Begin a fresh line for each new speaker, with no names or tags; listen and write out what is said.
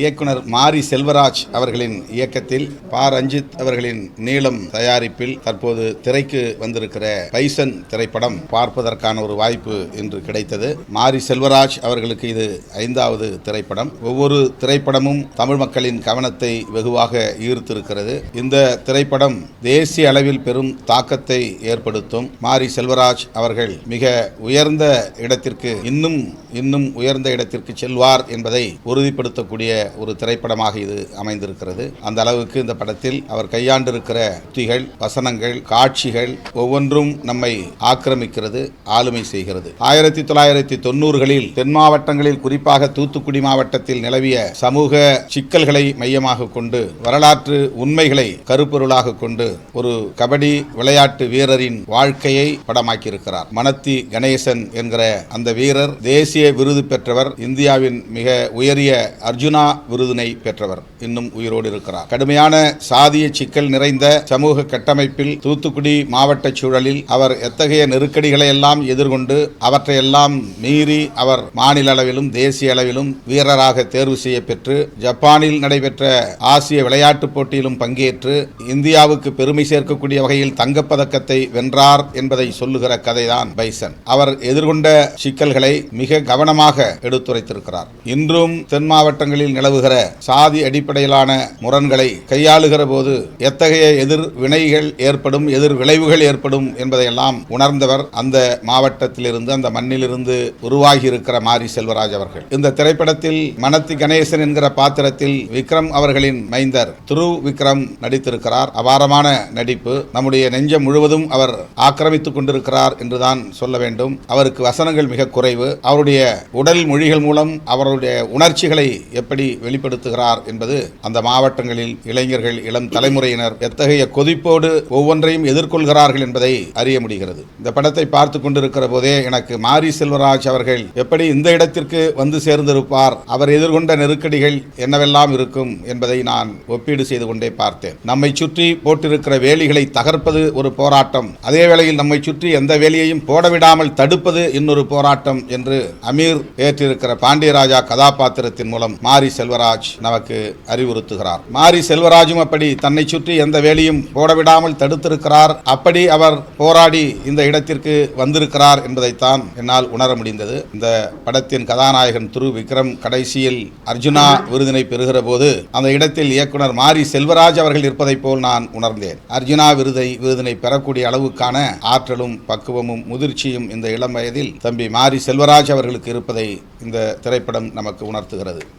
இயக்குனர் மாரி செல்வராஜ் அவர்களின் இயக்கத்தில் பா ரஞ்சித் அவர்களின் நீளம் தயாரிப்பில் தற்போது திரைக்கு வந்திருக்கிற பைசன் திரைப்படம் பார்ப்பதற்கான ஒரு வாய்ப்பு இன்று கிடைத்தது. மாரி செல்வராஜ் அவர்களுக்கு இது ஐந்தாவது திரைப்படம். ஒவ்வொரு திரைப்படமும் தமிழ் மக்களின் கவனத்தை வெகுவாக ஈர்த்திருக்கிறது. இந்த திரைப்படம் தேசிய அளவில் பெரும் தாக்கத்தை ஏற்படுத்தும். மாரி செல்வராஜ் அவர்கள் மிக உயர்ந்த இடத்திற்கு இன்னும் இன்னும் உயர்ந்த இடத்திற்கு செல்வார் என்பதை உறுதிப்படுத்தக்கூடிய ஒரு திரைப்படமாக இது அமைந்திருக்கிறது. அந்த அளவுக்கு இந்த படத்தில் அவர் கையாண்டிருக்கிற உத்திகள் வசனங்கள் காட்சிகள் ஒவ்வொன்றும் நம்மை ஆக்கிரமிக்கிறது ஆளுமை செய்கிறது. ஆயிரத்தி தொள்ளாயிரத்தி தொண்ணூறுகளில் தென் மாவட்டங்களில் குறிப்பாக தூத்துக்குடி மாவட்டத்தில் நிலவிய சமூக சிக்கல்களை மையமாக கொண்டு வரலாற்று உண்மைகளை கருப்பொருளாக கொண்டு ஒரு கபடி விளையாட்டு வீரரின் வாழ்க்கையை படமாக்கியிருக்கிறார். மனத்தி கணேசன் என்கிற அந்த வீரர் தேசிய விருது பெற்றவர் இந்தியாவின் மிக உயரிய அர்ஜுனா விருதினை பெற்றவர். இன்னும் உயிரோடு இருக்கிறார். கடுமையான சாதிய சிக்கல் நிறைந்த சமூக கட்டமைப்பில் தூத்துக்குடி மாவட்ட சூழலில் அவர் எத்தகைய நெருக்கடிகளை எல்லாம் எதிர்கொண்டு அவற்றையெல்லாம் மீறி அவர் மாநில அளவிலும் தேசிய அளவிலும் வீரராக தேர்வு செய்யப்பெற்று ஜப்பானில் நடைபெற்ற ஆசிய விளையாட்டுப் போட்டியிலும் பங்கேற்று இந்தியாவுக்கு பெருமை சேர்க்கக்கூடிய வகையில் தங்கப்பதக்கத்தை வென்றார் என்பதை சொல்லுகிற கதைதான் பைசன். அவர் எதிர்கொண்ட சிக்கல்களை மிக கவனமாக எடுத்துரைத்திருக்கிறார். இன்றும் தென் மாவட்டங்களில் நிலவுகிற சாதி அடிப்படையிலான முரண்களை கையாளுகிற போது எத்தகைய எதிர் வினைகள் ஏற்படும் எதிர் விளைவுகள் ஏற்படும் என்பதையெல்லாம் உணர்ந்தவர் அந்த மாவட்டத்திலிருந்து அந்த மண்ணிலிருந்து உருவாகி இருக்கிற மாரி செல்வராஜ் அவர்கள். இந்த திரைப்படத்தில் மனத்தி கணேசன் என்கிற பாத்திரத்தில் விக்ரம் அவர்களின் மைந்தர் துரு விக்ரம் நடித்திருக்கிறார். அபாரமான நடிப்பு. நம்முடைய நெஞ்சம் முழுவதும் அவர் ஆக்கிரமித்துக் கொண்டிருக்கிறார் என்றுதான் சொல்ல வேண்டும். அவருக்கு வசனங்கள் மிக குறைவு. அவருடைய உடல் மொழிகள் மூலம் அவருடைய உணர்ச்சிகளை எப்படி வெளிப்படுத்துகிறார் என்பது அந்த மாவட்டங்களில் இளைஞர்கள் இளம் தலைமுறையினர் எத்தகைய கொதிப்போடு ஒவ்வொன்றையும் எதிர்கொள்கிறார்கள் என்பதை அறிய முடிகிறது. இந்த படத்தை பார்த்து கொண்டிருக்கிற போதே எனக்கு மாரி செல்வராஜ் அவர்கள் எப்படி இந்த இடத்திற்கு வந்து சேர்ந்திருப்பார் அவர் எதிர்கொண்ட நெருக்கடிகள் என்னவெல்லாம் இருக்கும் என்பதை நான் ஒப்பீடு செய்து கொண்டே பார்த்தேன். நம்மை சுற்றி போட்டிருக்கிற வேலிகளை தகர்ப்பது ஒரு போராட்டம். அதே வேளையில் நம்மை சுற்றி எந்த வேலையையும் போடவிடாமல் தடுப்பது இன்னொரு போராட்டம் என்று அமீர் ஏற்றிருக்கிற பாண்டியராஜா கதாபாத்திரத்தின் மூலம் மாரி செல்வராஜ் நமக்கு அறிவுறுத்துகிறார். மாரி செல்வராஜும் அப்படி தன்னை சுற்றி எந்த வேலையும் போடவிடாமல் தடுத்திருக்கிறார். அப்படி அவர் போராடி இந்த இடத்திற்கு வந்திருக்கிறார் என்பதைத்தான் என்னால் உணர முடிந்தது. இந்த படத்தின் கதாநாயகன் திரு விக்ரம் கடைசியில் அர்ஜுனா விருதினை பெறுகிற போது அந்த இடத்தில் இயக்குனர் மாரி செல்வராஜ் அவர்கள் இருப்பதைப் போல் நான் உணர்ந்தேன். அர்ஜுனா விருதை விருதினை பெறக்கூடிய அளவுக்கான ஆற்றலும் பக்குவமும் முதிர்ச்சியும் இந்த இளம் வயதில் தம்பி மாரி செல்வராஜ் அவர்களுக்கு இருப்பதை இந்த திரைப்படம் நமக்கு உணர்த்துகிறது.